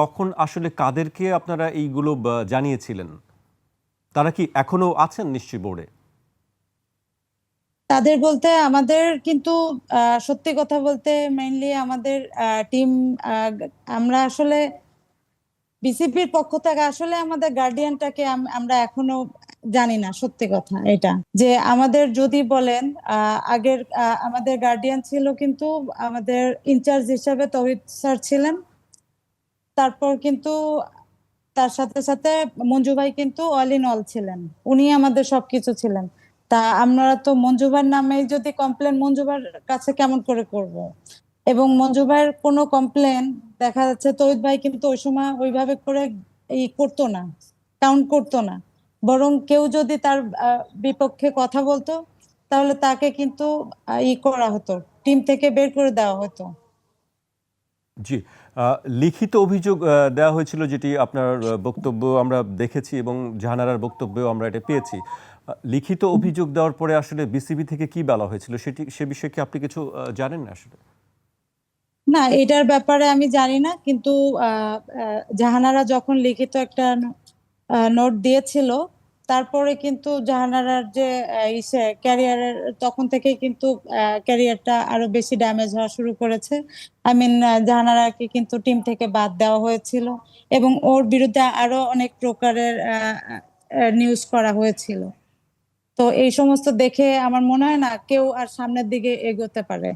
তখন আসলে কাদেরকে আপনারা এইগুলো জানিয়েছিলেন? তারা কি এখনও আছেন নিশ্চয়ই বোর্ডে? তাদের বলতে আমাদের কিন্তু সত্যি কথা বলতে মেইনলি আমাদের টিম আমরা আসলে বিসিপির পক্ষ থেকে আসলে আমাদের গার্ডিয়ানটাকে আমরা এখনও জানি না, সত্যি কথা এটা। যে আমাদের যদি বলেন আগের আমাদের গার্ডিয়ান ছিল কিন্তু আমাদের ইনচার্জ হিসাবে তৌহিদ স্যার ছিলেন। তারপর কিন্তু তার সাথে সাথে মঞ্জু ভাই কিন্তু অল ইন অল ছিলেন। উনি আমাদের সবকিছু ছিলেন। তা আমরা তো মঞ্জুবার নামে যদি কমপ্লেন মঞ্জুবার কাছে কেমন করে করব? এবং মঞ্জুবার কোনো কমপ্লেন দেখা যাচ্ছে তৌহিদ ভাই কিন্তু ওই সময় ওইভাবে করে ই করতো না কাউন্ট করতো না। বরং কেউ যদি তার বিপক্ষে কথা বলতো, তাহলে তাকে কিন্তু ই করা হতো টিম থেকে বের করে দেওয়া হতো। জি লিখিত অভিযোগ দেওয়া হয়েছিল যেটি আপনার বক্তব্য আমরা দেখেছি এবং জাহানারার বক্তব্যেও আমরা এটা পেয়েছি। লিখিত অভিযোগ দেওয়ার পরে আসলে বিসিবি থেকে কি বলা হয়েছিল সেটি, সে বিষয়ে কি আপনি কিছু জানেন না আসলে? না, এটার ব্যাপারে আমি জানি না, কিন্তু জাহানারা যখন লিখিত একটা নোট দিয়েছিল তারপরে কিন্তু জাহানারার যে ইসে ক্যারিয়ারের তখন থেকেই কিন্তু ক্যারিয়ারটা আরও বেশি ড্যামেজ হওয়া শুরু করেছে। আই মিন জাহানারাকে কিন্তু টিম থেকে বাদ দেওয়া হয়েছিল এবং ওর বিরুদ্ধে আরও অনেক প্রকারের নিউজ করা হয়েছিল। তো এই সমস্ত দেখে আমার মনে হয় না কেউ আর সামনের দিকে এগোতে পারে।